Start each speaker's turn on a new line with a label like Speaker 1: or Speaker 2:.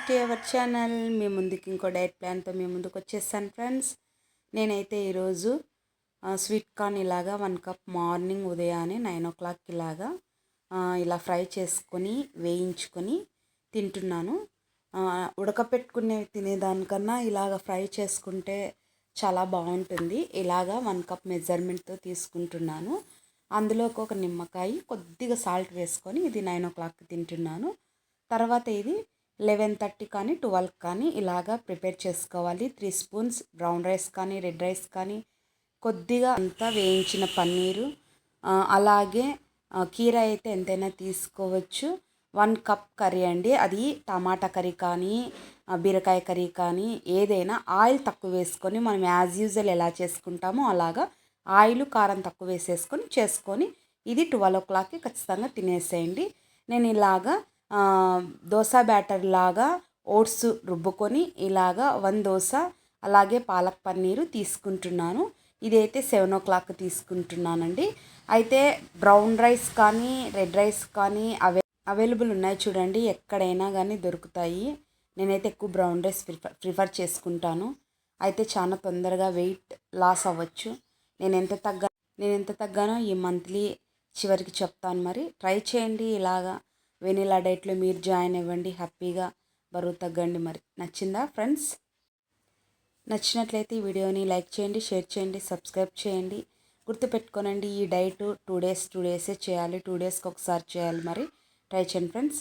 Speaker 1: Back to our channel మీ ముందుకి ఇంకో డైట్ ప్లాన్తో మీ ముందుకు వచ్చేసాను ఫ్రెండ్స్ నేనైతే ఈరోజు స్వీట్ కార్న్ ఇలాగా వన్ కప్ మార్నింగ్ ఉదయాన్నే నైన్ ఓ క్లాక్ ఇలాగా ఇలా ఫ్రై చేసుకొని వేయించుకొని తింటున్నాను. ఉడకపెట్టుకునే తినేదానికన్నా ఇలాగ ఫ్రై చేసుకుంటే చాలా బాగుంటుంది. ఇలాగా వన్ కప్ మెజర్మెంట్తో తీసుకుంటున్నాను. అందులోకి ఒక నిమ్మకాయ కొద్దిగా సాల్ట్ వేసుకొని ఇది నైన్ ఓ క్లాక్ తింటున్నాను. తర్వాత ఇది లెవెన్ థర్టీ కానీ ట్వెల్వ్ కానీ ఇలాగా ప్రిపేర్ చేసుకోవాలి. త్రీ స్పూన్స్ బ్రౌన్ రైస్ కానీ రెడ్ రైస్ కానీ కొద్దిగా అంతా వేయించిన పన్నీరు. అలాగే కీర అయితే ఎంతైనా తీసుకోవచ్చు. వన్ కప్ కర్రీ అండి. అది టమాటా కర్రీ కానీ బీరకాయ కర్రీ కానీ ఏదైనా ఆయిల్ తక్కువ వేసుకొని మనం యాజ్ యూజువల్ ఎలా చేసుకుంటామో అలాగా ఆయిల్ కారం తక్కువ వేసేసుకొని చేసుకొని ఇది ట్వెల్వ్ ఓ క్లాక్కి ఖచ్చితంగా తినేసేయండి. నేను ఇలాగా దోశ బ్యాటర్ లాగా ఓట్స్ రుబ్బుకొని ఇలాగా వన్ దోశ అలాగే పాలక్ పన్నీరు తీసుకుంటున్నాను. ఇదైతే సెవెన్ ఓ క్లాక్ తీసుకుంటున్నానండి. అయితే బ్రౌన్ రైస్ కానీ రెడ్ రైస్ కానీ అవే అవైలబుల్ ఉన్నాయి చూడండి ఎక్కడైనా కానీ దొరుకుతాయి. నేనైతే ఎక్కువ బ్రౌన్ రైస్ ప్రిఫర్ ప్రిఫర్ చేసుకుంటాను. అయితే చాలా తొందరగా వెయిట్ లాస్ అవ్వచ్చు. నేను ఎంత తగ్గ నేను ఎంత తగ్గానో ఈ మంత్లీ చివరికి చెప్తాను మరి. ట్రై చేయండి ఇలాగా. వెనిలా డైట్లో మీరు జాయిన్ అవ్వండి. హ్యాపీగా బరువు తగ్గండి మరి. నచ్చిందా ఫ్రెండ్స్? నచ్చినట్లయితే ఈ వీడియోని లైక్ చేయండి షేర్ చేయండి సబ్స్క్రైబ్ చేయండి. గుర్తుపెట్టుకోనండి ఈ డైట్ టూ డేస్ టూ డేసే చేయాలి. టూ డేస్కి ఒకసారి చేయాలి మరి. ట్రై చేయండి ఫ్రెండ్స్.